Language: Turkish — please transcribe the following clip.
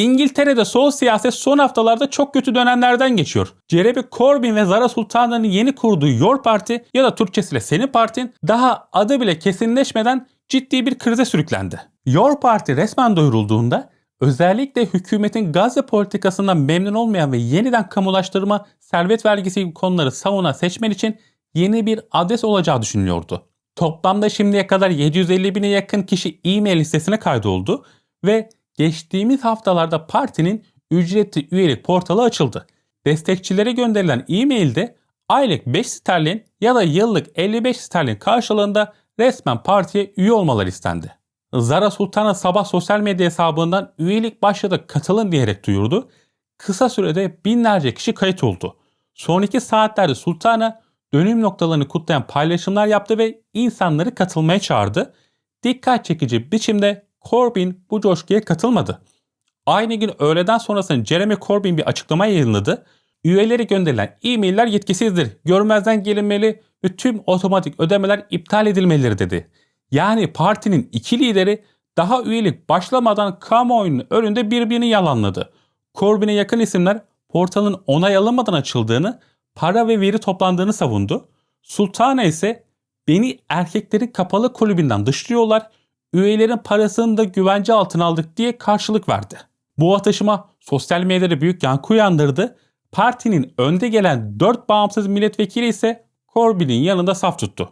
İngiltere'de sol siyaset son haftalarda çok kötü dönemlerden geçiyor. Jeremy Corbyn ve Zara Sultan'ın yeni kurduğu Your Party ya da Türkçesiyle Senin Partin daha adı bile kesinleşmeden ciddi bir krize sürüklendi. Your Party resmen duyurulduğunda özellikle hükümetin Gazze politikasından memnun olmayan ve yeniden kamulaştırma, servet vergisi gibi konuları savunan seçmen için yeni bir adres olacağı düşünülüyordu. Toplamda şimdiye kadar 750 bine yakın kişi e-mail listesine kaydoldu ve geçtiğimiz haftalarda partinin ücretli üyelik portalı açıldı. Destekçilere gönderilen e-mailde aylık 5 sterlin ya da yıllık 55 sterlin karşılığında resmen partiye üye olmaları istendi. Zara Sultan'a sabah sosyal medya hesabından üyelik başladı katılın diyerek duyurdu. Kısa sürede binlerce kişi kayıt oldu. Son iki saatlerde Sultan'a dönüm noktalarını kutlayan paylaşımlar yaptı ve insanları katılmaya çağırdı. Dikkat çekici biçimde Corbyn bu coşkuya katılmadı. Aynı gün öğleden sonrasında Jeremy Corbyn bir açıklama yayınladı. Üyeleri gönderilen e-mailler yetkisizdir, görmezden gelinmeli ve tüm otomatik ödemeler iptal edilmelidir dedi. Yani partinin iki lideri daha üyelik başlamadan kamuoyunun önünde birbirini yalanladı. Corbyn'e yakın isimler portalın onay alınmadan açıldığını, para ve veri toplandığını savundu. Sultana ise beni erkeklerin kapalı kulübünden dışlıyorlar, üyelerin parasını da güvence altına aldık diye karşılık verdi. Bu atışma sosyal medyada büyük yankı uyandırdı. Partinin önde gelen 4 bağımsız milletvekili ise Corbyn'in yanında saf tuttu.